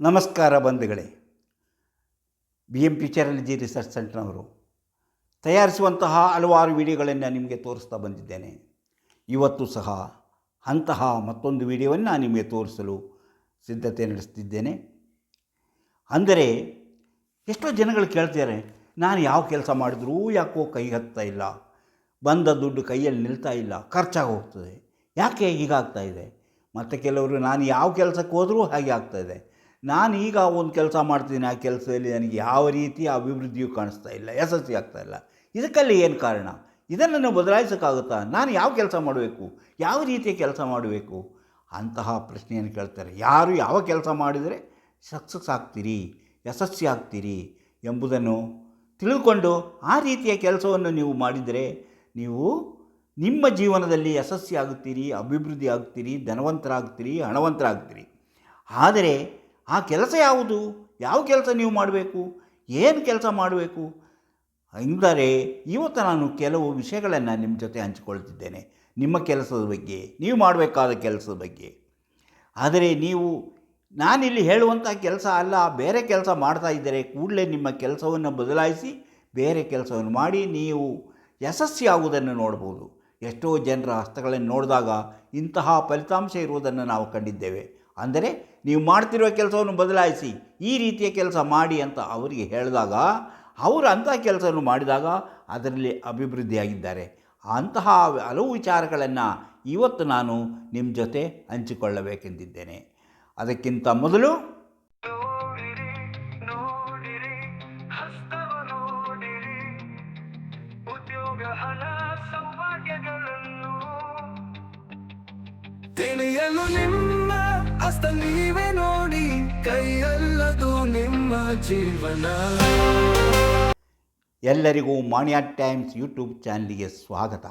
ನಮಸ್ಕಾರ ಬಂಧುಗಳೇ. B M G research ಸೆಂಟರ್ನವರು ತಯಾರಿಸುವಂತಹ ಹಲವಾರು ವಿಡಿಯೋಗಳನ್ನು ನಿಮಗೆ ತೋರಿಸ್ತಾ ಬಂದಿದ್ದೇನೆ. ಇವತ್ತು ಸಹ ಅಂತಹ ಮತ್ತೊಂದು ವಿಡಿಯೋವನ್ನು ನಿಮಗೆ ತೋರಿಸಲು ಸಿದ್ಧತೆ ನಡೆಸ್ತಿದ್ದೇನೆ. ಅಂದರೆ ಎಷ್ಟೋ ಜನಗಳು ಕೇಳ್ತಾರೆ ನಾನು ಯಾವ ಕೆಲಸ ಮಾಡಿದ್ರೂ ಯಾಕೋ ಕೈ ಹತ್ತಾ ಇಲ್ಲ, ಬಂದ ದುಡ್ಡು ಕೈಯಲ್ಲಿ ನಿಲ್ತಾ ಇಲ್ಲ, ಖರ್ಚಾಗಿ ಹೋಗ್ತದೆ, ಯಾಕೆ ಹೀಗಾಗ್ತಾ ಇದೆ? ಮತ್ತು ಕೆಲವರು, ನಾನು ಯಾವ ಕೆಲಸಕ್ಕೆ ಹೋದರೂ ಹಾಗೆ ಆಗ್ತಾಯಿದೆ ನಾನು ಈಗ ಒಂದು ಕೆಲಸ ಮಾಡ್ತೀನಿ ಆ ಕೆಲಸದಲ್ಲಿ ನನಗೆ ಯಾವ ರೀತಿ ಅಭಿವೃದ್ಧಿಯು ಕಾಣಿಸ್ತಾ ಇಲ್ಲ, ಯಶಸ್ವಿ ಆಗ್ತಾ ಇಲ್ಲ. ಇದಕ್ಕಲ್ಲಿ ಏನು ಕಾರಣ? ಇದನ್ನು ನಾನು ಬದಲಾಯಿಸೋಕ್ಕಾಗುತ್ತಾ? ನಾನು ಯಾವ ಕೆಲಸ ಮಾಡಬೇಕು? ಯಾವ ರೀತಿಯ ಕೆಲಸ ಮಾಡಬೇಕು? ಅಂತಹ ಪ್ರಶ್ನೆಯನ್ನು ಕೇಳ್ತಾರೆ. ಯಾರು ಯಾವ ಕೆಲಸ ಮಾಡಿದರೆ ಸಕ್ಸಸ್ ಆಗ್ತೀರಿ, ಯಶಸ್ವಿ ಆಗ್ತೀರಿ ಎಂಬುದನ್ನು ತಿಳಿದುಕೊಂಡು ಆ ರೀತಿಯ ಕೆಲಸವನ್ನು ನೀವು ಮಾಡಿದರೆ ನೀವು ನಿಮ್ಮ ಜೀವನದಲ್ಲಿ ಯಶಸ್ವಿ ಆಗುತ್ತೀರಿ ಅಭಿವೃದ್ಧಿ ಆಗ್ತೀರಿ, ಧನವಂತರಾಗ್ತೀರಿ, ಹಣವಂತರಾಗ್ತೀರಿ. ಆದರೆ ಆ ಕೆಲಸ ಯಾವುದು? ಯಾವ ಕೆಲಸ ನೀವು ಮಾಡಬೇಕು? ಏನು ಕೆಲಸ ಮಾಡಬೇಕು? ಅಂದರೆ ಇವತ್ತು ನಾನು ಕೆಲವು ವಿಷಯಗಳನ್ನು ನಿಮ್ಮ ಜೊತೆ ಹಂಚಿಕೊಳ್ತಿದ್ದೇನೆ. ನಿಮ್ಮ ಕೆಲಸದ ಬಗ್ಗೆ, ನೀವು ಮಾಡಬೇಕಾದ ಕೆಲಸದ ಬಗ್ಗೆ. ಆದರೆ ನೀವು, ನಾನಿಲ್ಲಿ ಹೇಳುವಂಥ ಕೆಲಸ ಅಲ್ಲ, ಬೇರೆ ಕೆಲಸ ಮಾಡ್ತಾ ಇದ್ದರೆ ಕೂಡಲೇ ನಿಮ್ಮ ಕೆಲಸವನ್ನು ಬದಲಾಯಿಸಿ ಬೇರೆ ಕೆಲಸವನ್ನು ಮಾಡಿ ನೀವು ಯಶಸ್ವಿ ಆಗುವುದನ್ನು ನೋಡ್ಬೋದು. ಎಷ್ಟೋ ಜನರ ಹಸ್ತಗಳನ್ನು ನೋಡಿದಾಗ ಇಂತಹ ಫಲಿತಾಂಶ ಇರುವುದನ್ನು ನಾವು ಕಂಡಿದ್ದೇವೆ. ಅಂದರೆ ನೀವು ಮಾಡ್ತಿರುವ ಕೆಲಸವನ್ನು ಬದಲಾಯಿಸಿ ಈ ರೀತಿಯ ಕೆಲಸ ಮಾಡಿ ಅಂತ ಅವರಿಗೆ ಹೇಳಿದಾಗ ಅವರು ಅಂತಹ ಕೆಲಸವನ್ನು ಮಾಡಿದಾಗ ಅದರಲ್ಲಿ ಅಭಿವೃದ್ಧಿಯಾಗಿದ್ದಾರೆ. ಅಂತಹ ಹಲವು ವಿಚಾರಗಳನ್ನು ಇವತ್ತು ನಾನು ನಿಮ್ಮ ಜೊತೆ ಹಂಚಿಕೊಳ್ಳಬೇಕೆಂದಿದ್ದೇನೆ. ಅದಕ್ಕಿಂತ ಮೊದಲು ತಿಳಿಯಲು ನಿಮ್ಮ ನೀವೇ ನೋಡಿ, ಕೈಯಲ್ಲದು ನಿಮ್ಮ ಜೀವನ. ಎಲ್ಲರಿಗೂ ಮಾಣಿಯಾ ಟೈಮ್ಸ್ ಯೂಟ್ಯೂಬ್ ಚಾನಲ್ಗೆ ಸ್ವಾಗತ.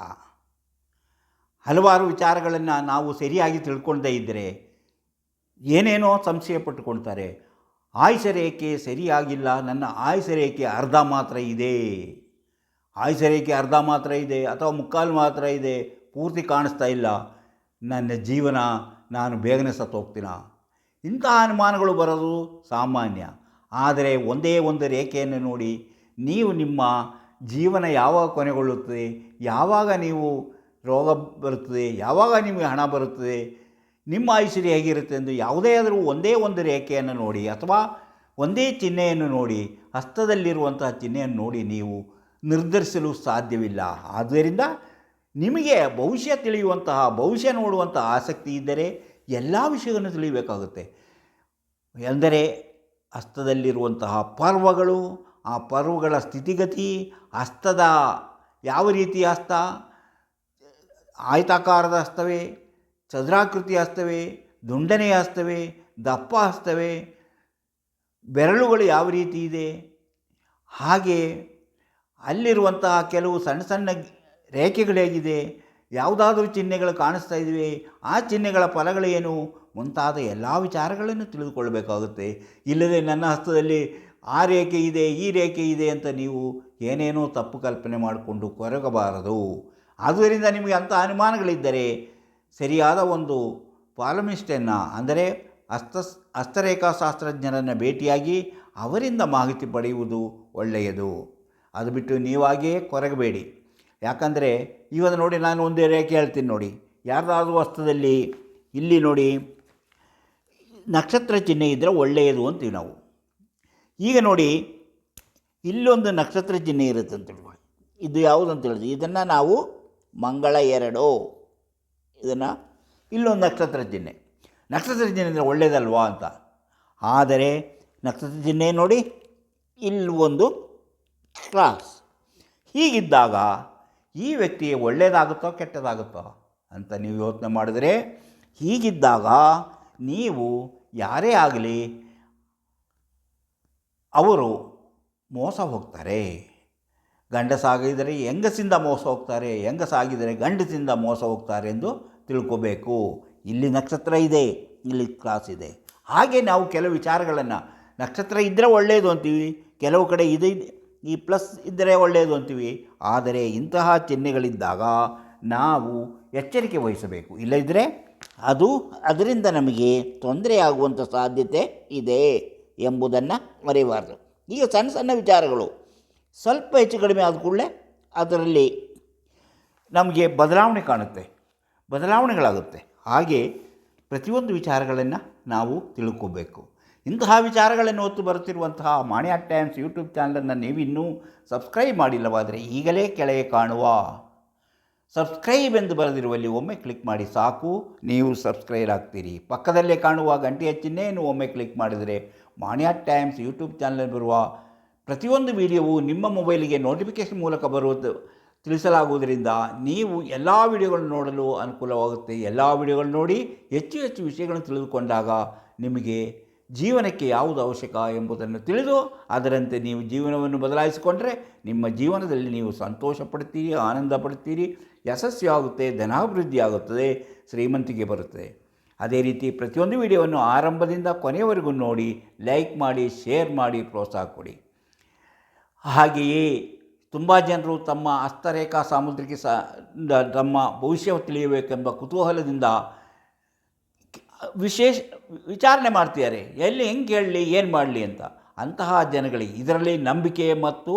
ಹಲವಾರು ವಿಚಾರಗಳನ್ನು ನಾವು ಸರಿಯಾಗಿ ತಿಳ್ಕೊಳ್ದೇ ಇದ್ದರೆ ಏನೇನೋ ಸಂಶಯ ಪಟ್ಟುಕೊಳ್ತಾರೆ. ಆಯುಷ ರೇಖೆ ಸರಿಯಾಗಿಲ್ಲ, ನನ್ನ ಆಯುಷ ರೇಖೆ ಅರ್ಧ ಮಾತ್ರ ಇದೆ. ಆಯುಷ ರೇಖೆ ಅರ್ಧ ಮಾತ್ರ ಇದೆ, ಅಥವಾ ಮುಕ್ಕಾಲು ಮಾತ್ರ ಇದೆ, ಪೂರ್ತಿ ಕಾಣಿಸ್ತಾ ಇಲ್ಲ. ನನ್ನ ಜೀವನ ನಾನು ಬೇಗನೆ ಸತ್ತು ಹೋಗ್ತೀನ ಇಂತಹ ಅನುಮಾನಗಳು ಬರೋದು ಸಾಮಾನ್ಯ. ಆದರೆ ಒಂದೇ ಒಂದು ರೇಖೆಯನ್ನು ನೋಡಿ ನೀವು ನಿಮ್ಮ ಜೀವನ ಯಾವಾಗ ಕೊನೆಗೊಳ್ಳುತ್ತದೆ? ಯಾವಾಗ ನೀವು ರೋಗ ಬರುತ್ತದೆ? ಯಾವಾಗ ನಿಮಗೆ ಹಣ ಬರುತ್ತದೆ? ನಿಮ್ಮ ಐಶ್ವರ್ಯ ಹೇಗಿರುತ್ತೆ ಎಂದು ಯಾವುದೇ ಆದರೂ ಒಂದೇ ಒಂದು ರೇಖೆಯನ್ನು ನೋಡಿ ಅಥವಾ ಒಂದೇ ಚಿಹ್ನೆಯನ್ನು ನೋಡಿ, ಹಸ್ತದಲ್ಲಿರುವಂತಹ ಚಿಹ್ನೆಯನ್ನು ನೋಡಿ ನೀವು ನಿರ್ಧರಿಸಲು ಸಾಧ್ಯವಿಲ್ಲ. ಆದ್ದರಿಂದ ನಿಮಗೆ ಭವಿಷ್ಯ ತಿಳಿಯುವಂತಹ, ಭವಿಷ್ಯ ನೋಡುವಂತಹ ಆಸಕ್ತಿ ಇದ್ದರೆ ಎಲ್ಲ ವಿಷಯವನ್ನು ತಿಳಿಯಬೇಕಾಗುತ್ತೆ ಎಂದರೆ ಹಸ್ತದಲ್ಲಿರುವಂತಹ ಪರ್ವಗಳು, ಆ ಪರ್ವಗಳ ಸ್ಥಿತಿಗತಿ, ಹಸ್ತದ ಯಾವ ರೀತಿಯ ಹಸ್ತ? ಆಯತಾಕಾರದ ಹಸ್ತವೇ, ಚದುರಾಕೃತಿ ಹಸ್ತವೇ, ದುಂಡನೆಯ ಹಸ್ತವೇ, ದಪ್ಪ ಹಸ್ತವೇ, ಬೆರಳುಗಳು ಯಾವ ರೀತಿ ಇದೆ? ಹಾಗೆ ಅಲ್ಲಿರುವಂತಹ ಕೆಲವು ಸಣ್ಣ ಸಣ್ಣ ರೇಖೆಗಳು ಯಾವುದಾದರೂ ಯಾವುದಾದ್ರೂ ಚಿಹ್ನೆಗಳು ಕಾಣಿಸ್ತಾ ಇದ್ದೀವಿ. ಆ ಚಿಹ್ನೆಗಳ ಫಲಗಳೇನು ಮುಂತಾದ ಎಲ್ಲ ವಿಚಾರಗಳನ್ನು ತಿಳಿದುಕೊಳ್ಳಬೇಕಾಗುತ್ತೆ. ಇಲ್ಲದೆ ನನ್ನ ಹಸ್ತದಲ್ಲಿ ಆ ರೇಖೆ ಇದೆ, ಈ ರೇಖೆ ಇದೆ ಅಂತ ನೀವು ಏನೇನೋ ತಪ್ಪು ಕಲ್ಪನೆ ಮಾಡಿಕೊಂಡು ಕೊರಗಬಾರದು. ಆದ್ದರಿಂದ ನಿಮಗೆ ಅಂಥ ಅನುಮಾನಗಳಿದ್ದರೆ ಸರಿಯಾದ ಒಂದು ಪಾಲಮಿಸ್ಟನ್ನು, ಅಂದರೆ ಹಸ್ತ ಹಸ್ತರೇಖಾಶಾಸ್ತ್ರಜ್ಞರನ್ನು ಭೇಟಿಯಾಗಿ ಅವರಿಂದ ಮಾಹಿತಿ ಪಡೆಯುವುದು ಒಳ್ಳೆಯದು. ಅದು ಬಿಟ್ಟು ನೀವಾಗಿಯೇ ಕೊರಗಬೇಡಿ. ಯಾಕಂದರೆ ಇವಾಗ ನೋಡಿ ನಾನು ಒಂದೇ ರೇಖೆ ಹೇಳ್ತೀನಿ ನೋಡಿ. ಯಾರ್ದಾದ್ರೂ ವಸ್ತುದಲ್ಲಿ ಇಲ್ಲಿ ನೋಡಿ ನಕ್ಷತ್ರ ಚಿಹ್ನೆ ಇದ್ದರೆ ಒಳ್ಳೆಯದು ಅಂತೀವಿ ನಾವು. ಈಗ ನೋಡಿ ಇಲ್ಲೊಂದು ನಕ್ಷತ್ರ ಚಿಹ್ನೆ ಇರುತ್ತೆ ಅಂತ ತಿಳ್ಕೊಳ್ಳಿ ಇದು ಯಾವುದು ಅಂತ ಹೇಳಿದ್ರೆ ಇದನ್ನು ನಾವು ಮಂಗಳ ಎರಡು. ಇದನ್ನು ಇಲ್ಲೊಂದು ನಕ್ಷತ್ರ ಚಿಹ್ನೆ. ನಕ್ಷತ್ರ ಚಿಹ್ನೆ ಅಂದರೆ ಒಳ್ಳೆಯದಲ್ವಾ ಅಂತ. ಆದರೆ ನಕ್ಷತ್ರ ಚಿಹ್ನೆ ನೋಡಿ ಇಲ್ಲಿ ಒಂದು ಕ್ರಾಸ್. ಹೀಗಿದ್ದಾಗ ಈ ವ್ಯಕ್ತಿ ಒಳ್ಳೆಯದಾಗುತ್ತೋ ಕೆಟ್ಟದಾಗುತ್ತೋ ಅಂತ ನೀವು ಯೋಚನೆ ಮಾಡಿದರೆ ಹೀಗಿದ್ದಾಗ ನೀವು ಯಾರೇ ಆಗಲಿ ಅವರು ಮೋಸ ಹೋಗ್ತಾರೆ. ಗಂಡಸಾಗಿದ್ದರೆ ಹೆಂಗಸಿಂದ ಮೋಸ ಹೋಗ್ತಾರೆ ಹೆಂಗಸಾಗಿದರೆ ಗಂಡಸಿಂದ ಮೋಸ ಹೋಗ್ತಾರೆ ಎಂದು ತಿಳ್ಕೋಬೇಕು. ಇಲ್ಲಿ ನಕ್ಷತ್ರ ಇದೆ, ಇಲ್ಲಿ ಕ್ಲಾಸ್ ಇದೆ. ಹಾಗೆ ನಾವು ಕೆಲವು ವಿಚಾರಗಳನ್ನು, ನಕ್ಷತ್ರ ಇದ್ದರೆ ಒಳ್ಳೆಯದು ಅಂತೀವಿ, ಕೆಲವು ಕಡೆ ಇದು. ಈ ಪ್ಲಸ್ ಇದ್ದರೆ ಒಳ್ಳೆಯದು ಅಂತೀವಿ. ಆದರೆ ಇಂತಹ ಚಿಹ್ನೆಗಳಿದ್ದಾಗ ನಾವು ಎಚ್ಚರಿಕೆ ವಹಿಸಬೇಕು. ಇಲ್ಲದಿದ್ದರೆ ಅದು, ಅದರಿಂದ ನಮಗೆ ತೊಂದರೆಯಾಗುವಂಥ ಸಾಧ್ಯತೆ ಇದೆ ಎಂಬುದನ್ನು ಮರೆಯಬಾರ್ದು. ಈಗ ಸಣ್ಣ ಸಣ್ಣ ವಿಚಾರಗಳು. ಸ್ವಲ್ಪ ಹೆಚ್ಚು ಕಡಿಮೆ ಆದ ಕೂಡಲೇ ಅದರಲ್ಲಿ ನಮಗೆ ಬದಲಾವಣೆ ಕಾಣುತ್ತೆ. ಬದಲಾವಣೆಗಳಾಗುತ್ತೆ. ಹಾಗೆ ಪ್ರತಿಯೊಂದು ವಿಚಾರಗಳನ್ನು ನಾವು ತಿಳ್ಕೋಬೇಕು. ಇಂತಹ ವಿಚಾರಗಳನ್ನು ಹೊತ್ತು ಬರುತ್ತಿರುವಂತಹ ಮಾಣಿಯಾ ಟೈಮ್ಸ್ ಯೂಟ್ಯೂಬ್ ಚಾನಲನ್ನು ನೀವಿನ್ನೂ ಸಬ್ಸ್ಕ್ರೈಬ್ ಮಾಡಿಲ್ಲವಾದರೆ ಈಗಲೇ ಕೆಳಗೆ ಕಾಣುವ ಸಬ್ಸ್ಕ್ರೈಬ್ ಎಂದು ಬರೆದಿರುವಲ್ಲಿ ಒಮ್ಮೆ ಕ್ಲಿಕ್ ಮಾಡಿ ಸಾಕು. ನೀವು ಸಬ್ಸ್ಕ್ರೈಬ್ ಆಗ್ತೀರಿ. ಪಕ್ಕದಲ್ಲೇ ಕಾಣುವ ಗಂಟೆಯ ಚಿಹ್ನೆಯನ್ನು ಒಮ್ಮೆ ಕ್ಲಿಕ್ ಮಾಡಿದರೆ ಮಾಣಿಯಾ ಟೈಮ್ಸ್ ಯೂಟ್ಯೂಬ್ ಚಾನಲ್ ಬರುವ ಪ್ರತಿಯೊಂದು ವಿಡಿಯೋವು ನಿಮ್ಮ ಮೊಬೈಲಿಗೆ ನೋಟಿಫಿಕೇಷನ್ ಮೂಲಕ ಬರುವುದು ತಿಳಿಸಲಾಗುವುದರಿಂದ ನೀವು ಎಲ್ಲ ವಿಡಿಯೋಗಳನ್ನು ನೋಡಲು ಅನುಕೂಲವಾಗುತ್ತೆ. ಎಲ್ಲ ವಿಡಿಯೋಗಳನ್ನು ನೋಡಿ ಹೆಚ್ಚು ಹೆಚ್ಚು ವಿಷಯಗಳನ್ನು ತಿಳಿದುಕೊಂಡಾಗ ನಿಮಗೆ ಜೀವನಕ್ಕೆ ಯಾವುದು ಅವಶ್ಯಕ ಎಂಬುದನ್ನು ತಿಳಿದು ಅದರಂತೆ ನೀವು ಜೀವನವನ್ನು ಬದಲಾಯಿಸಿಕೊಂಡರೆ ನಿಮ್ಮ ಜೀವನದಲ್ಲಿ ನೀವು ಸಂತೋಷ ಪಡ್ತೀರಿ ಆನಂದ ಪಡ್ತೀರಿ ಯಶಸ್ವಿಯಾಗುತ್ತೆ ಧನಾಭಿವೃದ್ಧಿ ಆಗುತ್ತದೆ ಶ್ರೀಮಂತಿಗೆ ಬರುತ್ತದೆ. ಅದೇ ರೀತಿ ಪ್ರತಿಯೊಂದು ವಿಡಿಯೋವನ್ನು ಆರಂಭದಿಂದ ಕೊನೆಯವರೆಗೂ ನೋಡಿ, ಲೈಕ್ ಮಾಡಿ, ಶೇರ್ ಮಾಡಿ, ಪ್ರೋತ್ಸಾಹ ಕೊಡಿ. ಹಾಗೆಯೇ ತುಂಬ ಜನರು ತಮ್ಮ ಹಸ್ತರೇಖಾ ಸಾಮುದ್ರಿಕ ಸ ತಮ್ಮ ಭವಿಷ್ಯ ತಿಳಿಯಬೇಕೆಂಬ ಕುತೂಹಲದಿಂದ ವಿಶೇಷ ವಿಚಾರಣೆ ಮಾಡ್ತಿದ್ದಾರೆ. ಎಲ್ಲಿ ಹೆಂಗೆ ಹೇಳಲಿ ಏನು ಮಾಡಲಿ ಅಂತ. ಅಂತಹ ಜನಗಳಿಗೆ ಇದರಲ್ಲಿ ನಂಬಿಕೆ ಮತ್ತು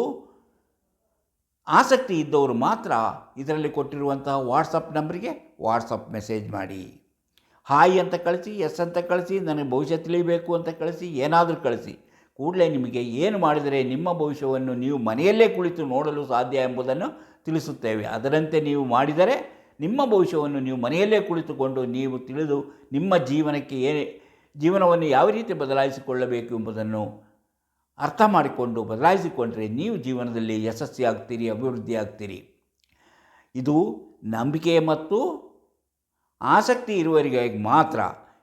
ಆಸಕ್ತಿ ಇದ್ದವರು ಮಾತ್ರ ಇದರಲ್ಲಿ ಕೊಟ್ಟಿರುವಂತಹ ವಾಟ್ಸಪ್ ನಂಬರಿಗೆ ವಾಟ್ಸಪ್ ಮೆಸೇಜ್ ಮಾಡಿ. ಹಾಯ್ ಅಂತ ಕಳಿಸಿ, ಎಸ್ ಅಂತ ಕಳಿಸಿ, ನನಗೆ ಭವಿಷ್ಯ ತಿಳಿಬೇಕು ಅಂತ ಕಳಿಸಿ, ಏನಾದರೂ ಕಳಿಸಿ. ಕೂಡಲೇ ನಿಮಗೆ ಏನು ಮಾಡಿದರೆ ನಿಮ್ಮ ಭವಿಷ್ಯವನ್ನು ನೀವು ಮನೆಯಲ್ಲೇ ಕುಳಿತು ನೋಡಲು ಸಾಧ್ಯ ಎಂಬುದನ್ನು ತಿಳಿಸುತ್ತೇವೆ. ಅದರಂತೆ ನೀವು ಮಾಡಿದರೆ ನಿಮ್ಮ ಭವಿಷ್ಯವನ್ನು ನೀವು ಮನೆಯಲ್ಲೇ ಕುಳಿತುಕೊಂಡು ನೀವು ತಿಳಿದು ನಿಮ್ಮ ಜೀವನಕ್ಕೆ ಏನೇ ಜೀವನವನ್ನು ಯಾವ ರೀತಿ ಬದಲಾಯಿಸಿಕೊಳ್ಳಬೇಕು ಎಂಬುದನ್ನು ಅರ್ಥ ಮಾಡಿಕೊಂಡು ಬದಲಾಯಿಸಿಕೊಂಡರೆ ನೀವು ಜೀವನದಲ್ಲಿ ಯಶಸ್ವಿ ಆಗ್ತೀರಿ ಅಭಿವೃದ್ಧಿ ಆಗ್ತೀರಿ ಇದು ನಂಬಿಕೆ ಮತ್ತು ಆಸಕ್ತಿ ಇರುವವರಿಗಾಗಿ ಮಾತ್ರ.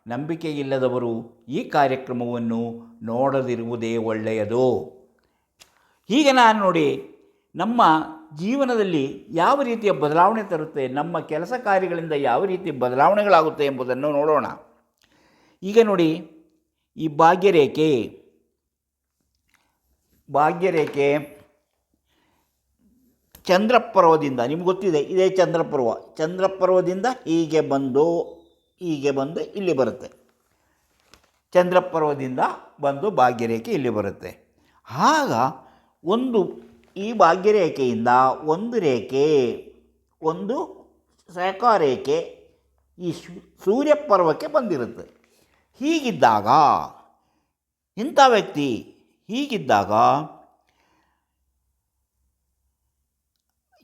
ನಂಬಿಕೆ ಇಲ್ಲದವರು ಈ ಕಾರ್ಯಕ್ರಮವನ್ನು ನೋಡದಿರುವುದೇ ಒಳ್ಳೆಯದು. ಹೀಗೆ ನಾನು ನೋಡಿ ನಮ್ಮ ಜೀವನದಲ್ಲಿ ಯಾವ ರೀತಿಯ ಬದಲಾವಣೆ ತರುತ್ತೆ, ನಮ್ಮ ಕೆಲಸ ಕಾರ್ಯಗಳಿಂದ ಯಾವ ರೀತಿ ಬದಲಾವಣೆಗಳಾಗುತ್ತೆ ಎಂಬುದನ್ನು ನೋಡೋಣ. ಈಗ ನೋಡಿ, ಈ ಭಾಗ್ಯರೇಖೆ. ಭಾಗ್ಯರೇಖೆ ಚಂದ್ರಪರ್ವದಿಂದ, ನಿಮ್ಗೆ ಗೊತ್ತಿದೆ, ಇದೇ ಚಂದ್ರಪರ್ವ. ಚಂದ್ರಪರ್ವದಿಂದ ಹೀಗೆ ಬಂದು ಹೀಗೆ ಬಂದು ಇಲ್ಲಿ ಬರುತ್ತೆ. ಚಂದ್ರಪರ್ವದಿಂದ ಬಂದು ಭಾಗ್ಯರೇಖೆ ಇಲ್ಲಿ ಬರುತ್ತೆ. ಆಗ ಒಂದು ಈ ಭಾಗ್ಯರೇಖೆಯಿಂದ ಒಂದು ರೇಖೆ ಒಂದು ರೇಖೆ ಈ ಸೂರ್ಯ ಪರ್ವಕ್ಕೆ ಬಂದಿರುತ್ತೆ. ಹೀಗಿದ್ದಾಗ, ಇಂಥ ವ್ಯಕ್ತಿ ಹೀಗಿದ್ದಾಗ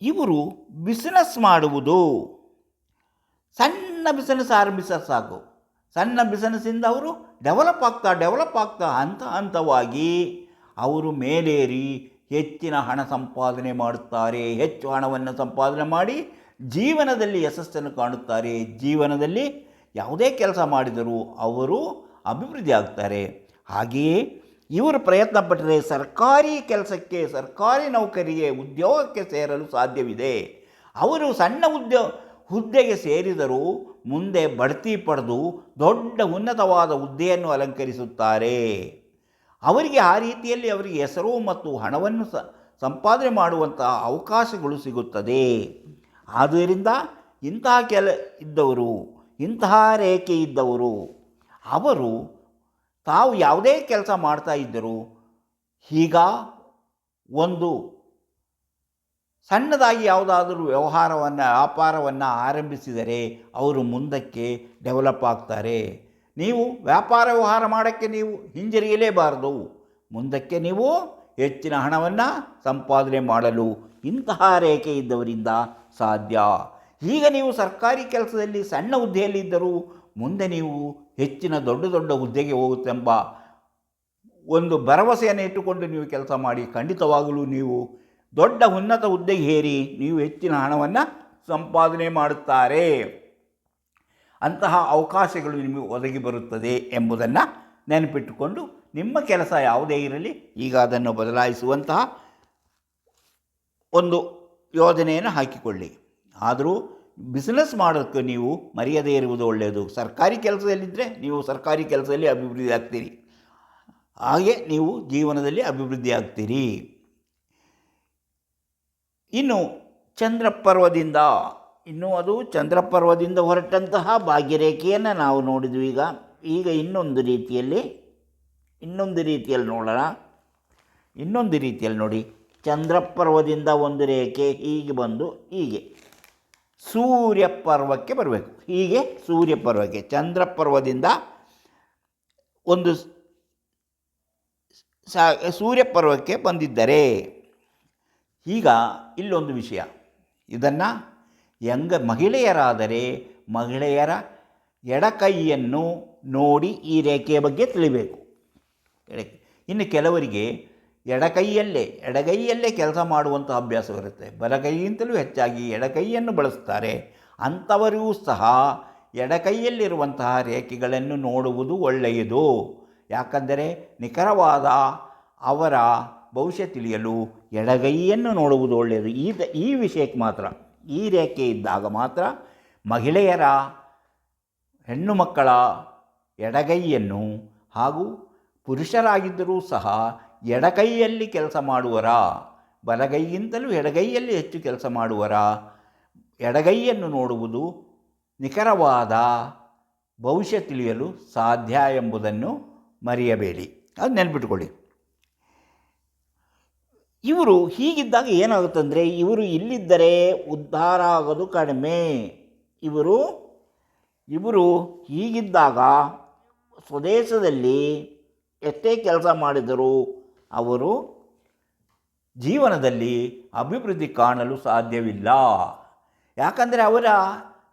ಇವರು ಬಿಸ್ನೆಸ್ ಮಾಡುವುದು. ಸಣ್ಣ ಬಿಸ್ನೆಸ್ ಆರಂಭಿಸಿದ್ರೆ ಸಾಕು. ಸಣ್ಣ ಬಿಸ್ನೆಸ್ಸಿಂದ ಅವರು ಡೆವಲಪ್ ಆಗ್ತಾ ಡೆವಲಪ್ ಆಗ್ತಾ ಹಂತ ಹಂತವಾಗಿ ಅವರು ಮೇಲೇರಿ ಹೆಚ್ಚಿನ ಹಣ ಸಂಪಾದನೆ ಮಾಡುತ್ತಾರೆ, ಹೆಚ್ಚು ಹಣವನ್ನು ಸಂಪಾದನೆ ಮಾಡಿ ಜೀವನದಲ್ಲಿ ಯಶಸ್ಸನ್ನು ಕಾಣುತ್ತಾರೆ. ಜೀವನದಲ್ಲಿ ಯಾವುದೇ ಕೆಲಸ ಮಾಡಿದರೂ ಅವರು ಅಭಿವೃದ್ಧಿ ಆಗ್ತಾರೆ. ಹಾಗೆಯೇ ಇವರು ಪ್ರಯತ್ನ ಪಟ್ಟರೆ ಸರ್ಕಾರಿ ಕೆಲಸಕ್ಕೆ, ಸರ್ಕಾರಿ ನೌಕರಿಗೆ, ಉದ್ಯೋಗಕ್ಕೆ ಸೇರಲು ಸಾಧ್ಯವಿದೆ. ಅವರು ಸಣ್ಣ ಉದ್ಯೋ, ಹುದ್ದೆಗೆ ಸೇರಿದರೂ ಮುಂದೆ ಬಡ್ತಿ ಪಡೆದು ದೊಡ್ಡ ಉನ್ನತವಾದ ಹುದ್ದೆಯನ್ನು ಅಲಂಕರಿಸುತ್ತಾರೆ. ಅವರಿಗೆ ಆ ರೀತಿಯಲ್ಲಿ ಅವರಿಗೆ ಹೆಸರು ಮತ್ತು ಹಣವನ್ನು ಸ, ಸಂಪಾದನೆ ಮಾಡುವಂತಹ ಅವಕಾಶಗಳು ಸಿಗುತ್ತದೆ. ಆದ್ದರಿಂದ ಇಂತಹ ಕೆಲ ಇದ್ದವರು, ಇಂತಹ ರೇಖೆ ಇದ್ದವರು, ಅವರು ತಾವು ಯಾವುದೇ ಕೆಲಸ ಮಾಡ್ತಾ ಇದ್ದರೂ ಈಗ ಒಂದು ಸಣ್ಣದಾಗಿ ಯಾವುದಾದರೂ ವ್ಯವಹಾರವನ್ನು, ವ್ಯಾಪಾರವನ್ನು ಆರಂಭಿಸಿದರೆ ಅವರು ಮುಂದಕ್ಕೆ ಡೆವಲಪ್ ಆಗ್ತಾರೆ. ನೀವು ವ್ಯಾಪಾರ ವ್ಯವಹಾರ ಮಾಡೋಕ್ಕೆ ನೀವು ಹಿಂಜರಿಯಲೇಬಾರದು. ಮುಂದಕ್ಕೆ ನೀವು ಹೆಚ್ಚಿನ ಹಣವನ್ನು ಸಂಪಾದನೆ ಮಾಡಲು ಇಂತಹ ರೇಖೆ ಇದ್ದವರಿಂದ ಸಾಧ್ಯ. ಈಗ ನೀವು ಸರ್ಕಾರಿ ಕೆಲಸದಲ್ಲಿ ಸಣ್ಣ ಹುದ್ದೆಯಲ್ಲಿದ್ದರೂ ಮುಂದೆ ನೀವು ಹೆಚ್ಚಿನ ದೊಡ್ಡ ದೊಡ್ಡ ಹುದ್ದೆಗೆ ಹೋಗುತ್ತೆಂಬ ಒಂದು ಭರವಸೆಯನ್ನು ಇಟ್ಟುಕೊಂಡು ನೀವು ಕೆಲಸ ಮಾಡಿ ಖಂಡಿತವಾಗಲೂ ನೀವು ದೊಡ್ಡ ಉನ್ನತ ಹುದ್ದೆಗೆ ಏರಿ ನೀವು ಹೆಚ್ಚಿನ ಹಣವನ್ನು ಸಂಪಾದನೆ ಮಾಡುತ್ತಾರೆ. ಅಂತಹ ಅವಕಾಶಗಳು ನಿಮಗೆ ಒದಗಿ ಬರುತ್ತದೆ ಎಂಬುದನ್ನು ನೆನಪಿಟ್ಟುಕೊಂಡು ನಿಮ್ಮ ಕೆಲಸ ಯಾವುದೇ ಇರಲಿ, ಈಗ ಅದನ್ನು ಬದಲಾಯಿಸುವಂತಹ ಒಂದು ಯೋಜನೆಯನ್ನು ಹಾಕಿಕೊಳ್ಳಿ. ಆದರೂ ಬಿಸ್ನೆಸ್ ಮಾಡೋಕ್ಕೆ ನೀವು ಮರ್ಯಾದೆ ಇರುವುದು ಒಳ್ಳೆಯದು. ಸರ್ಕಾರಿ ಕೆಲಸದಲ್ಲಿದ್ದರೆ ನೀವು ಸರ್ಕಾರಿ ಕೆಲಸದಲ್ಲಿ ಅಭಿವೃದ್ಧಿ ಆಗ್ತೀರಿ. ಹಾಗೆ ನೀವು ಜೀವನದಲ್ಲಿ ಅಭಿವೃದ್ಧಿ ಆಗ್ತೀರಿ. ಇನ್ನು ಚಂದ್ರಪರ್ವದಿಂದ ಇನ್ನು ಅದು ಚಂದ್ರಪರ್ವದಿಂದ ಹೊರಟಂತಹ ಭಾಗ್ಯರೇಖೆಯನ್ನು ನಾವು ನೋಡಿದ್ವಿ ಈಗ. ಈಗ ಇನ್ನೊಂದು ರೀತಿಯಲ್ಲಿ ಇನ್ನೊಂದು ರೀತಿಯಲ್ಲಿ ನೋಡೋಣ. ಇನ್ನೊಂದು ರೀತಿಯಲ್ಲಿ ನೋಡಿ. ಚಂದ್ರಪರ್ವದಿಂದ ಒಂದು ರೇಖೆ ಹೀಗೆ ಬಂದು ಹೀಗೆ. ಸೂರ್ಯ ಪರ್ವಕ್ಕೆ ಬರಬೇಕು. ಹೀಗೆ ಸೂರ್ಯ ಪರ್ವಕ್ಕೆ ಚಂದ್ರ ಪರ್ವದಿಂದ ಒಂದು ಸೂರ್ಯ ಪರ್ವಕ್ಕೆ ಬಂದಿದ್ದರೆ ಈಗ ಇಲ್ಲೊಂದು ವಿಷಯ. ಇದನ್ನು ಯಂಗ ಮಹಿಳೆಯರಾದರೆ ಮಹಿಳೆಯರ ಎಡಕೈಯನ್ನು ನೋಡಿ ಈ ರೇಖೆಯ ಬಗ್ಗೆ ತಿಳಿಬೇಕು. ಇನ್ನು ಕೆಲವರಿಗೆ ಎಡಕೈಯಲ್ಲೇ, ಎಡಗೈಯಲ್ಲೇ ಕೆಲಸ ಮಾಡುವಂಥ ಅಭ್ಯಾಸವಿರುತ್ತೆ ಬಲಗೈಗಿಂತಲೂ ಹೆಚ್ಚಾಗಿ ಎಡಕೈಯನ್ನು ಬಳಸ್ತಾರೆ. ಅಂಥವರಿಗೂ ಸಹ ಎಡಕೈಯಲ್ಲಿರುವಂತಹ ರೇಖೆಗಳನ್ನು ನೋಡುವುದು ಒಳ್ಳೆಯದು. ಯಾಕಂದರೆ ನಿಖರವಾದ ಅವರ ಭವಿಷ್ಯ ತಿಳಿಯಲು ಎಡಗೈಯನ್ನು ನೋಡುವುದು ಒಳ್ಳೆಯದು. ಈ ಈ ವಿಷಯಕ್ಕೆ ಮಾತ್ರ. ಈ ರೇಖೆ ಇದ್ದಾಗ ಮಾತ್ರ ಮಹಿಳೆಯರ ಹೆಣ್ಣು ಮಕ್ಕಳ ಎಡಗೈಯನ್ನು ಹಾಗೂ ಪುರುಷರಾಗಿದ್ದರೂ ಸಹ ಎಡಗೈಯಲ್ಲಿ ಕೆಲಸ ಮಾಡುವರ, ಬಲಗೈಗಿಂತಲೂ ಎಡಗೈಯಲ್ಲಿ ಹೆಚ್ಚು ಕೆಲಸ ಮಾಡುವರ ಎಡಗೈಯನ್ನು ನೋಡುವುದು ನಿಖರವಾದ ಭವಿಷ್ಯ ತಿಳಿಯಲು ಸಾಧ್ಯ ಎಂಬುದನ್ನು ಮರೆಯಬೇಡಿ. ಅದು ನೆನ್ಪಿಟ್ಕೊಳ್ಳಿ. ಇವರು ಹೀಗಿದ್ದಾಗ ಏನಾಗುತ್ತಂದರೆ ಇವರು ಇಲ್ಲಿದ್ದರೆ ಉದ್ಧಾರ ಆಗೋದು ಕಡಿಮೆ. ಇವರು ಇವರು ಹೀಗಿದ್ದಾಗ ಸ್ವದೇಶದಲ್ಲಿ ಎಷ್ಟೇ ಕೆಲಸ ಮಾಡಿದರೂ ಅವರು ಜೀವನದಲ್ಲಿ ಅಭಿವೃದ್ಧಿ ಕಾಣಲು ಸಾಧ್ಯವಿಲ್ಲ. ಯಾಕಂದರೆ ಅವರ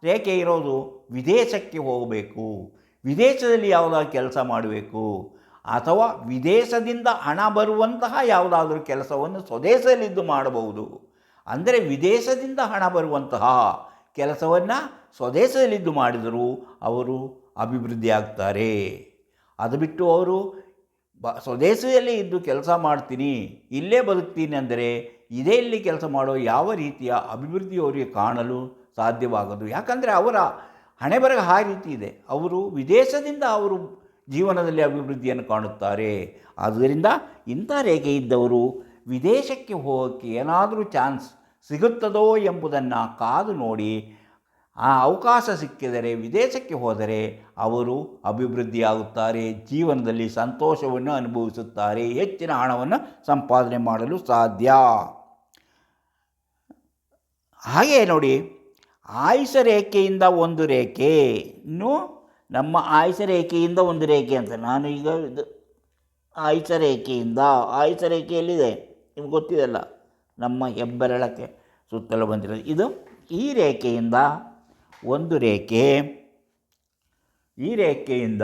ರೇಖೆ ಇರೋದು ವಿದೇಶಕ್ಕೆ ಹೋಗಬೇಕು. ವಿದೇಶದಲ್ಲಿ ಯಾವುದಾದ್ರು ಕೆಲಸ ಮಾಡಬೇಕು. ಅಥವಾ ವಿದೇಶದಿಂದ ಹಣ ಬರುವಂತಹ ಯಾವುದಾದ್ರೂ ಕೆಲಸವನ್ನು ಸ್ವದೇಶದಲ್ಲಿದ್ದು ಮಾಡಬಹುದು. ಅಂದರೆ ವಿದೇಶದಿಂದ ಹಣ ಬರುವಂತಹ ಕೆಲಸವನ್ನು ಸ್ವದೇಶದಲ್ಲಿದ್ದು ಮಾಡಿದರೂ ಅವರು ಅಭಿವೃದ್ಧಿ ಆಗ್ತಾರೆ ಅದು ಬಿಟ್ಟು ಅವರು ಬ ಸ್ವದೇಶದಲ್ಲಿ ಇದ್ದು ಕೆಲಸ ಮಾಡ್ತೀನಿ, ಇಲ್ಲೇ ಬದುಕ್ತೀನಿ ಅಂದರೆ ಇದೇ ಇಲ್ಲಿ ಕೆಲಸ ಮಾಡೋ ಯಾವ ರೀತಿಯ ಅಭಿವೃದ್ಧಿ ಅವರಿಗೆ ಕಾಣಲು ಸಾಧ್ಯವಾಗದು. ಯಾಕಂದರೆ ಅವರ ಹಣೆ ಬರಹ ಆ ರೀತಿ ಇದೆ. ಅವರು ವಿದೇಶದಿಂದ ಅವರು ಜೀವನದಲ್ಲಿ ಅಭಿವೃದ್ಧಿಯನ್ನು ಕಾಣುತ್ತಾರೆ. ಆದ್ದರಿಂದ ಇಂಥ ರೇಖೆ ಇದ್ದವರು ವಿದೇಶಕ್ಕೆ ಹೋಗೋಕ್ಕೆ ಏನಾದರೂ ಚಾನ್ಸ್ ಸಿಗುತ್ತದೋ ಎಂಬುದನ್ನು ಕಾದು ನೋಡಿ, ಆ ಅವಕಾಶ ಸಿಕ್ಕಿದರೆ, ವಿದೇಶಕ್ಕೆ ಹೋದರೆ ಅವರು ಅಭಿವೃದ್ಧಿಯಾಗುತ್ತಾರೆ, ಜೀವನದಲ್ಲಿ ಸಂತೋಷವನ್ನು ಅನುಭವಿಸುತ್ತಾರೆ, ಹೆಚ್ಚಿನ ಹಣವನ್ನು ಸಂಪಾದನೆ ಮಾಡಲು ಸಾಧ್ಯ. ಹಾಗೆ ನೋಡಿ ಆಯುಷ ರೇಖೆಯಿಂದ ಒಂದು ರೇಖೆ, ಇನ್ನು ನಮ್ಮ ಆಯುಷ ರೇಖೆಯಿಂದ ಒಂದು ರೇಖೆ ಅಂತ. ನಾನು ಈಗ ಇದು ಆಯುಷ ರೇಖೆಯಿಂದ ಆಯುಷ ರೇಖೆಯಲ್ಲಿದೆ ನಿಮ್ಗೆ ಗೊತ್ತಿದೆಲ್ಲ ನಮ್ಮ ಹೆಬ್ಬೆರಳಕ್ಕೆ ಸುತ್ತಲೂ ಬಂದಿರೋದು. ಇದು ಈ ರೇಖೆಯಿಂದ ಒಂದು ರೇಖೆ. ಈ ರೇಖೆಯಿಂದ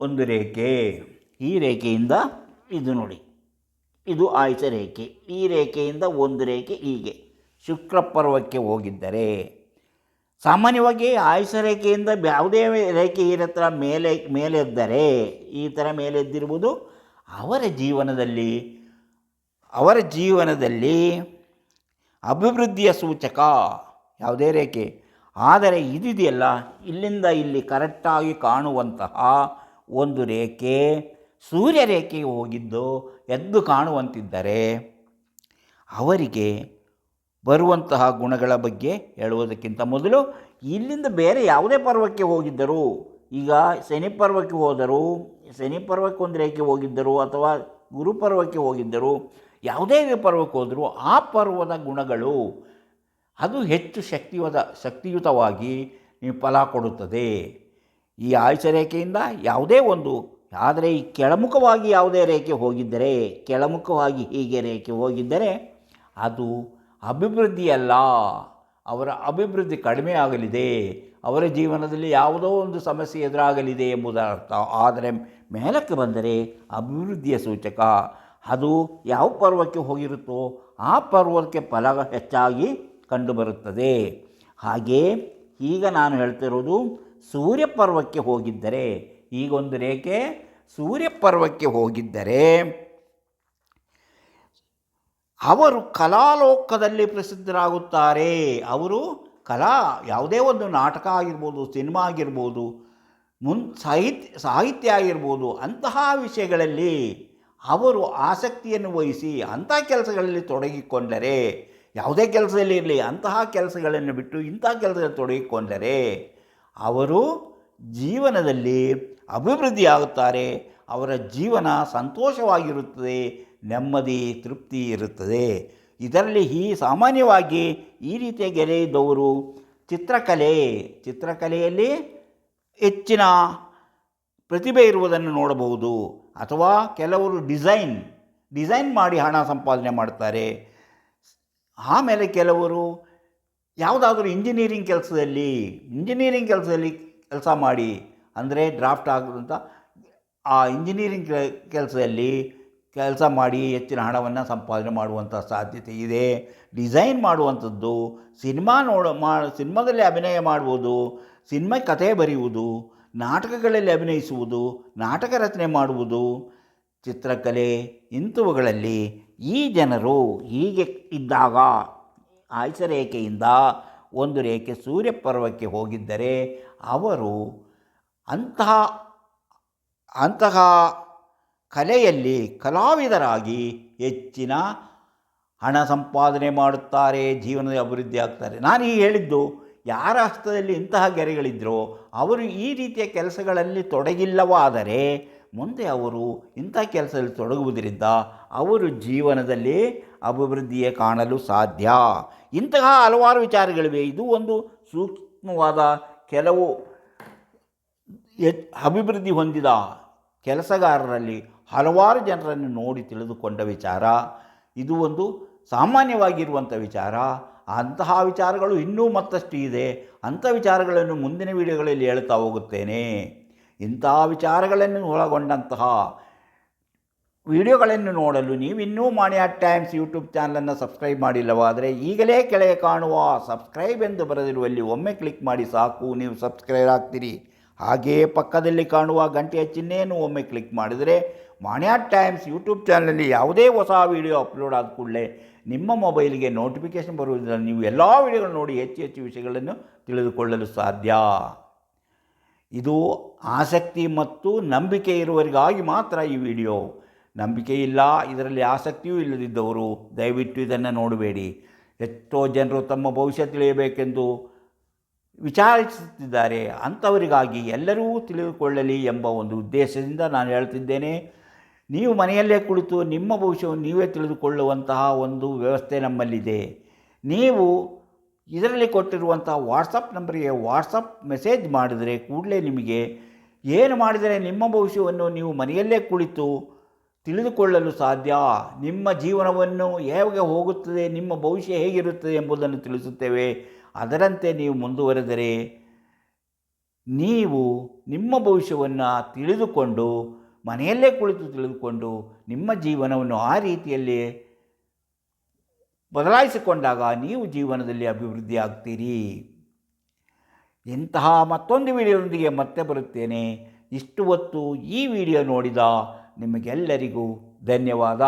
ಒಂದು ರೇಖೆ. ಈ ರೇಖೆಯಿಂದ ಇದು ನೋಡಿ. ಇದು ಆಯುಷ ರೇಖೆ ಈ ರೇಖೆಯಿಂದ ಒಂದು ರೇಖೆ ಹೀಗೆ. ಶುಕ್ರ ಪರ್ವಕ್ಕೆ ಹೋಗಿದ್ದರೆ ಸಾಮಾನ್ಯವಾಗಿ ಆಯುಷ ರೇಖೆಯಿಂದ ಯಾವುದೇ ರೇಖೆ ಈ ಹತ್ರ ಮೇಲೆ ಮೇಲೆದ್ದರೆ ಈ ಥರ ಮೇಲೆದ್ದಿರುವುದು ಅವರ ಜೀವನದಲ್ಲಿ ಅವರ ಜೀವನದಲ್ಲಿ ಅಭಿವೃದ್ಧಿಯ ಸೂಚಕ, ಯಾವುದೇ ರೇಖೆ. ಆದರೆ ಇದಿದೆಯಲ್ಲ, ಇಲ್ಲಿಂದ ಇಲ್ಲಿ ಕರೆಕ್ಟಾಗಿ ಕಾಣುವಂತಹ ಒಂದು ರೇಖೆ, ಸೂರ್ಯ ರೇಖೆಗೆ ಹೋಗಿದ್ದು ಎದ್ದು ಕಾಣುವಂತಿದ್ದರೆ, ಅವರಿಗೆ ಬರುವಂತಹ ಗುಣಗಳ ಬಗ್ಗೆ ಹೇಳುವುದಕ್ಕಿಂತ ಮೊದಲು ಇಲ್ಲಿಂದ ಬೇರೆ ಯಾವುದೇ ಪರ್ವಕ್ಕೆ ಹೋಗಿದ್ದರು, ಈಗ ಶನಿ ಪರ್ವಕ್ಕೆ ಹೋದರು, ಶನಿ ಪರ್ವಕ್ಕೆ ಒಂದು ರೇಖೆ ಹೋಗಿದ್ದರು ಅಥವಾ ಗುರು ಪರ್ವಕ್ಕೆ ಹೋಗಿದ್ದರು, ಯಾವುದೇ ಪರ್ವಕ್ಕೆ ಹೋದರೂ ಆ ಪರ್ವದ ಗುಣಗಳು ಅದು ಹೆಚ್ಚು ಶಕ್ತಿಯುತ ಶಕ್ತಿಯುತವಾಗಿ ಫಲ ಕೊಡುತ್ತದೆ. ಈ ಆಯುಷ ರೇಖೆಯಿಂದ ಯಾವುದೇ ಒಂದು, ಆದರೆ ಈ ಕೆಳಮುಖವಾಗಿ ಯಾವುದೇ ರೇಖೆ ಹೋಗಿದ್ದರೆ, ಕೆಳಮುಖವಾಗಿ ಹೀಗೆ ರೇಖೆ ಹೋಗಿದ್ದರೆ ಅದು ಅಭಿವೃದ್ಧಿಯಲ್ಲ, ಅವರ ಅಭಿವೃದ್ಧಿ ಕಡಿಮೆ ಆಗಲಿದೆ, ಅವರ ಜೀವನದಲ್ಲಿ ಯಾವುದೋ ಒಂದು ಸಮಸ್ಯೆ ಎದುರಾಗಲಿದೆ ಎಂಬುದರ ಅರ್ಥ ಆದರೆ ಮೇಲಕ್ಕೆ ಬಂದರೆ ಅಭಿವೃದ್ಧಿಯ ಸೂಚಕ, ಅದು ಯಾವ ಪರ್ವಕ್ಕೆ ಹೋಗಿರುತ್ತೋ ಆ ಪರ್ವಕ್ಕೆ ಫಲ ಹೆಚ್ಚಾಗಿ ಕಂಡುಬರುತ್ತದೆ. ಹಾಗೆ ಈಗ ನಾನು ಹೇಳ್ತಿರೋದು ಸೂರ್ಯ ಪರ್ವಕ್ಕೆ ಹೋಗಿದ್ದರೆ ಈಗೊಂದು ರೇಖೆ ಸೂರ್ಯ ಪರ್ವಕ್ಕೆ ಹೋಗಿದ್ದರೆ ಅವರು ಕಲಾಲೋಕದಲ್ಲಿ ಪ್ರಸಿದ್ಧರಾಗುತ್ತಾರೆ. ಅವರು ಕಲಾ ಯಾವುದೇ ಒಂದು ನಾಟಕ ಆಗಿರ್ಬೋದು, ಸಿನಿಮಾ ಆಗಿರ್ಬೋದು, ಮುನ್ ಸಾಹಿತ್ಯ ಸಾಹಿತ್ಯ ಆಗಿರ್ಬೋದು, ಅಂತಹ ವಿಷಯಗಳಲ್ಲಿ ಅವರು ಆಸಕ್ತಿಯನ್ನು ವಹಿಸಿ ಅಂಥ ಕೆಲಸಗಳಲ್ಲಿ ತೊಡಗಿಕೊಂಡರೆ, ಯಾವುದೇ ಕೆಲಸದಲ್ಲಿ ಇರಲಿ, ಅಂತಹ ಕೆಲಸಗಳನ್ನು ಬಿಟ್ಟು ಇಂಥ ಕೆಲಸದಲ್ಲಿ ತೊಡಗಿಕೊಂಡರೆ, ಅವರು ಜೀವನದಲ್ಲಿ ಅಭಿವೃದ್ಧಿಯಾಗುತ್ತಾರೆ, ಅವರ ಜೀವನ ಸಂತೋಷವಾಗಿರುತ್ತದೆ ನೆಮ್ಮದಿ, ತೃಪ್ತಿ ಇರುತ್ತದೆ. ಇದರಲ್ಲಿ ಈ ಸಾಮಾನ್ಯವಾಗಿ ಈ ರೀತಿಯ ಗೆರೆ ಇದ್ದವರು ಚಿತ್ರಕಲೆ, ಚಿತ್ರಕಲೆಯಲ್ಲಿ ಹೆಚ್ಚಿನ ಪ್ರತಿಭೆ ಇರುವುದನ್ನು ನೋಡಬಹುದು. ಅಥವಾ ಕೆಲವರು ಡಿಸೈನ್ ಡಿಸೈನ್ ಮಾಡಿ ಹಣ ಸಂಪಾದನೆ ಮಾಡ್ತಾರೆ. ಆಮೇಲೆ ಕೆಲವರು ಯಾವುದಾದ್ರೂ ಇಂಜಿನಿಯರಿಂಗ್ ಕೆಲಸದಲ್ಲಿ ಇಂಜಿನಿಯರಿಂಗ್ ಕೆಲಸದಲ್ಲಿ ಕೆಲಸ ಮಾಡಿ, ಅಂದರೆ ಡ್ರಾಫ್ಟ್ ಆಗೋದಂಥ ಆ ಇಂಜಿನಿಯರಿಂಗ್ ಕೆಲಸದಲ್ಲಿ ಕೆಲಸ ಮಾಡಿ ಹೆಚ್ಚಿನ ಹಣವನ್ನು ಸಂಪಾದನೆ ಮಾಡುವಂಥ ಸಾಧ್ಯತೆ ಇದೆ. ಡಿಸೈನ್ ಮಾಡುವಂಥದ್ದು, ಸಿನಿಮಾ ನೋಡ ಮಾ, ಸಿನಿಮಾದಲ್ಲಿ ಅಭಿನಯ ಮಾಡುವುದು ಸಿನಿಮಾ ಕಥೆ ಬರೆಯುವುದು, ನಾಟಕಗಳಲ್ಲಿ ಅಭಿನಯಿಸುವುದು, ನಾಟಕ ರಚನೆ ಮಾಡುವುದು, ಚಿತ್ರಕಲೆ ಇಂಥವುಗಳಲ್ಲಿ ಈ ಜನರು ಹೀಗೆ ಇದ್ದಾಗ ಆಯ್ಸ ರೇಖೆಯಿಂದ ಒಂದು ರೇಖೆ ಸೂರ್ಯಪರ್ವಕ್ಕೆ ಹೋಗಿದ್ದರೆ ಅವರು ಅಂತಹ ಅಂತಹ ಕಲೆಯಲ್ಲಿ ಕಲಾವಿದರಾಗಿ ಹೆಚ್ಚಿನ ಹಣ ಸಂಪಾದನೆ ಮಾಡುತ್ತಾರೆ ಜೀವನದ ಅಭಿವೃದ್ಧಿ ಆಗ್ತಾರೆ. ನಾನು ಈ ಹೇಳಿದ್ದು, ಯಾರ ಹಸ್ತದಲ್ಲಿ ಇಂತಹ ಗೆರೆಗಳಿದ್ದರೋ ಅವರು ಈ ರೀತಿಯ ಕೆಲಸಗಳಲ್ಲಿ ತೊಡಗಿಲ್ಲವಾದರೆ ಮುಂದೆ ಅವರು ಇಂಥ ಕೆಲಸದಲ್ಲಿ ತೊಡಗುವುದರಿಂದ ಅವರು ಜೀವನದಲ್ಲಿ ಅಭಿವೃದ್ಧಿಯೇ ಕಾಣಲು ಸಾಧ್ಯ. ಇಂತಹ ಹಲವಾರು ವಿಚಾರಗಳಿವೆ. ಇದು ಒಂದು ಸೂಕ್ಷ್ಮವಾದ ಕೆಲವು ಅಭಿವೃದ್ಧಿ ಹೊಂದಿದ ಕೆಲಸಗಾರರಲ್ಲಿ ಹಲವಾರು ಜನರನ್ನು ನೋಡಿ ತಿಳಿದುಕೊಂಡ ವಿಚಾರ, ಇದು ಒಂದು ಸಾಮಾನ್ಯವಾಗಿರುವಂಥ ವಿಚಾರ. ಅಂತಹ ವಿಚಾರಗಳು ಇನ್ನೂ ಮತ್ತಷ್ಟು ಇದೆ. ಅಂಥ ವಿಚಾರಗಳನ್ನು ಮುಂದಿನ ವಿಡಿಯೋಗಳಲ್ಲಿ ಹೇಳ್ತಾ ಹೋಗುತ್ತೇನೆ. ಇಂತಹ ವಿಚಾರಗಳನ್ನು ಒಳಗೊಂಡಂತಹ ವಿಡಿಯೋಗಳನ್ನು ನೋಡಲು ನೀವಿನ್ನೂ ಮಾಣಿಯ ಟೈಮ್ಸ್ ಯೂಟ್ಯೂಬ್ ಚಾನಲನ್ನು ಸಬ್ಸ್ಕ್ರೈಬ್ ಮಾಡಿಲ್ಲವಾದರೆ ಈಗಲೇ ಕೆಳಗೆ ಕಾಣುವ ಸಬ್ಸ್ಕ್ರೈಬ್ ಎಂದು ಬರೆದಿರುವಲ್ಲಿ ಒಮ್ಮೆ ಕ್ಲಿಕ್ ಮಾಡಿ ಸಾಕು, ನೀವು ಸಬ್ಸ್ಕ್ರೈಬ್ ಆಗ್ತೀರಿ. ಹಾಗೆಯೇ ಪಕ್ಕದಲ್ಲಿ ಕಾಣುವ ಗಂಟೆಯ ಚಿಹ್ನೆಯನ್ನು ಒಮ್ಮೆ ಕ್ಲಿಕ್ ಮಾಡಿದರೆ ಮಾಣಿಯಾ ಟೈಮ್ಸ್ ಯೂಟ್ಯೂಬ್ ಚಾನಲಲ್ಲಿ ಯಾವುದೇ ಹೊಸ ವಿಡಿಯೋ ಅಪ್ಲೋಡ್ ಆದ ಕೂಡಲೇ ನಿಮ್ಮ ಮೊಬೈಲ್ಗೆ ನೋಟಿಫಿಕೇಷನ್ ಬರುವುದರಿಂದ ನೀವು ಎಲ್ಲ ವಿಡಿಯೋಗಳನ್ನು ನೋಡಿ ಹೆಚ್ಚು ಹೆಚ್ಚು ವಿಷಯಗಳನ್ನು ತಿಳಿದುಕೊಳ್ಳಲು ಸಾಧ್ಯ. ಇದು ಆಸಕ್ತಿ ಮತ್ತು ನಂಬಿಕೆ ಇರುವವರಿಗಾಗಿ ಮಾತ್ರ ಈ ವಿಡಿಯೋ. ನಂಬಿಕೆ ಇಲ್ಲ, ಇದರಲ್ಲಿ ಆಸಕ್ತಿಯೂ ಇಲ್ಲದಿದ್ದವರು ದಯವಿಟ್ಟು ಇದನ್ನು ನೋಡಬೇಡಿ. ಎಷ್ಟೋ ಜನರು ತಮ್ಮ ಭವಿಷ್ಯ ತಿಳಿಯಬೇಕೆಂದು ವಿಚಾರಿಸುತ್ತಿದ್ದಾರೆ. ಅಂಥವರಿಗಾಗಿ ಎಲ್ಲರೂ ತಿಳಿದುಕೊಳ್ಳಲಿ ಎಂಬ ಒಂದು ಉದ್ದೇಶದಿಂದ ನಾನು ಹೇಳ್ತಿದ್ದೇನೆ. ನೀವು ಮನೆಯಲ್ಲೇ ಕುಳಿತು ನಿಮ್ಮ ಭವಿಷ್ಯವನ್ನು ನೀವೇ ತಿಳಿದುಕೊಳ್ಳುವಂತಹ ಒಂದು ವ್ಯವಸ್ಥೆ ನಮ್ಮಲ್ಲಿದೆ. ನೀವು ಇದರಲ್ಲಿ ಕೊಟ್ಟಿರುವಂಥ ವಾಟ್ಸಪ್ ನಂಬರಿಗೆ ವಾಟ್ಸಪ್ ಮೆಸೇಜ್ ಮಾಡಿದರೆ ಕೂಡಲೇ ನಿಮಗೆ ಏನು ಮಾಡಿದರೆ ನಿಮ್ಮ ಭವಿಷ್ಯವನ್ನು ನೀವು ಮನೆಯಲ್ಲೇ ಕುಳಿತು ತಿಳಿದುಕೊಳ್ಳಲು ಸಾಧ್ಯ? ನಿಮ್ಮ ಜೀವನವನ್ನು ಹೇಗೆ ಹೋಗುತ್ತದೆ? ನಿಮ್ಮ ಭವಿಷ್ಯ ಹೇಗಿರುತ್ತದೆ ಎಂಬುದನ್ನು ತಿಳಿಸುತ್ತೇವೆ. ಅದರಂತೆ ನೀವು ಮುಂದುವರೆದರೆ ನೀವು ನಿಮ್ಮ ಭವಿಷ್ಯವನ್ನು ತಿಳಿದುಕೊಂಡು ಮನೆಯಲ್ಲೇ ಕುಳಿತು ತಿಳಿದುಕೊಂಡು ನಿಮ್ಮ ಜೀವನವನ್ನು ಆ ರೀತಿಯಲ್ಲಿ ಬದಲಾಯಿಸಿಕೊಂಡಾಗ ನೀವು ಜೀವನದಲ್ಲಿ ಅಭಿವೃದ್ಧಿ ಆಗ್ತೀರಿ ಇಂತಹ ಮತ್ತೊಂದು ವಿಡಿಯೋದೊಂದಿಗೆ ಮತ್ತೆ ಬರುತ್ತೇನೆ. ಇಷ್ಟು ಹೊತ್ತು ಈ ವಿಡಿಯೋ ನೋಡಿದ ನಿಮಗೆಲ್ಲರಿಗೂ ಧನ್ಯವಾದ.